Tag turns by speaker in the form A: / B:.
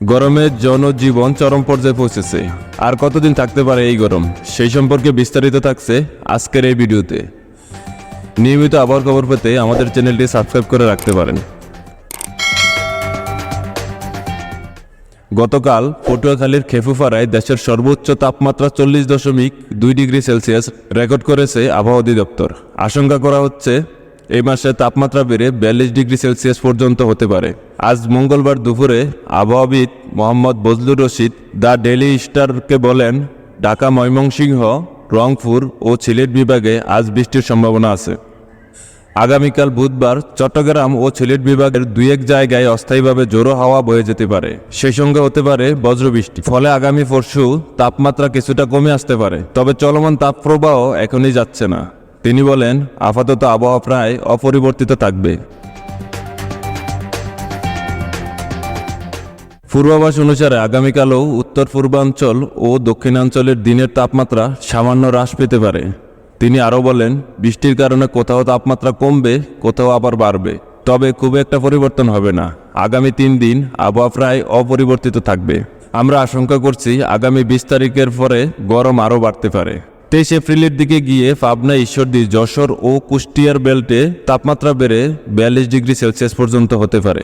A: গরমে জনজীবন চরম পর্যায়ে পৌঁছেছে। আর কতদিন থাকতে পারে এই গরম? সেই সম্পর্কে বিস্তারিত থাকছে আজকের এই ভিডিওতে। নিয়মিত আবহাওয়ার খবর পেতে আমাদের চ্যানেলটি সাবস্ক্রাইব করে রাখতে পারেন। গতকাল পটুয়াখালীর খেফুফাড়ায় দেশের সর্বোচ্চ তাপমাত্রা চল্লিশ দশমিক দুই ডিগ্রি সেলসিয়াস রেকর্ড করেছে আবহাওয়া অধিদপ্তর। আশঙ্কা করা হচ্ছে এই মাসে তাপমাত্রা বেড়ে বিয়াল্লিশ ডিগ্রি সেলসিয়াস পর্যন্ত হতে পারে। আজ মঙ্গলবার দুপুরে আবহাওয়াবিদ মোহাম্মদ বজলুর রশিদ দ্য ডেইলি স্টারকে বলেন, ঢাকা, ময়মনসিংহ, রংপুর ও সিলেট বিভাগে আজ বৃষ্টির সম্ভাবনা আছে। আগামীকাল বুধবার চট্টগ্রাম ও সিলেট বিভাগের দুই এক জায়গায় অস্থায়ীভাবে জোরো হাওয়া বয়ে যেতে পারে। সেই সঙ্গে হতে পারে বজ্রবৃষ্টি। ফলে আগামী পরশু তাপমাত্রা কিছুটা কমে আসতে পারে, তবে চলমান তাপপ্রবাহ এখনই যাচ্ছে না। তিনি বলেন, আপাতত আবহাওয়া প্রায় অপরিবর্তিত থাকবে। পূর্বাভাস অনুসারে আগামীকালও উত্তর পূর্বাঞ্চল ও দক্ষিণাঞ্চলের দিনের তাপমাত্রা সামান্য হ্রাস পেতে পারে। তিনি আরও বলেন, বৃষ্টির কারণে কোথাও তাপমাত্রা কমবে, কোথাও আবার বাড়বে। তবে খুব একটা পরিবর্তন হবে না। আগামী তিন দিন আবহাওয়া প্রায় অপরিবর্তিত থাকবে। আমরা আশঙ্কা করছি আগামী বিশ তারিখের পরে গরম আরও বাড়তে পারে। তেইশ এপ্রিলের দিকে গিয়ে পাবনা, ঈশ্বরদী, যশোর ও কুষ্টিয়ার বেল্টে তাপমাত্রা বেড়ে বিয়াল্লিশ ডিগ্রি সেলসিয়াস পর্যন্ত হতে পারে।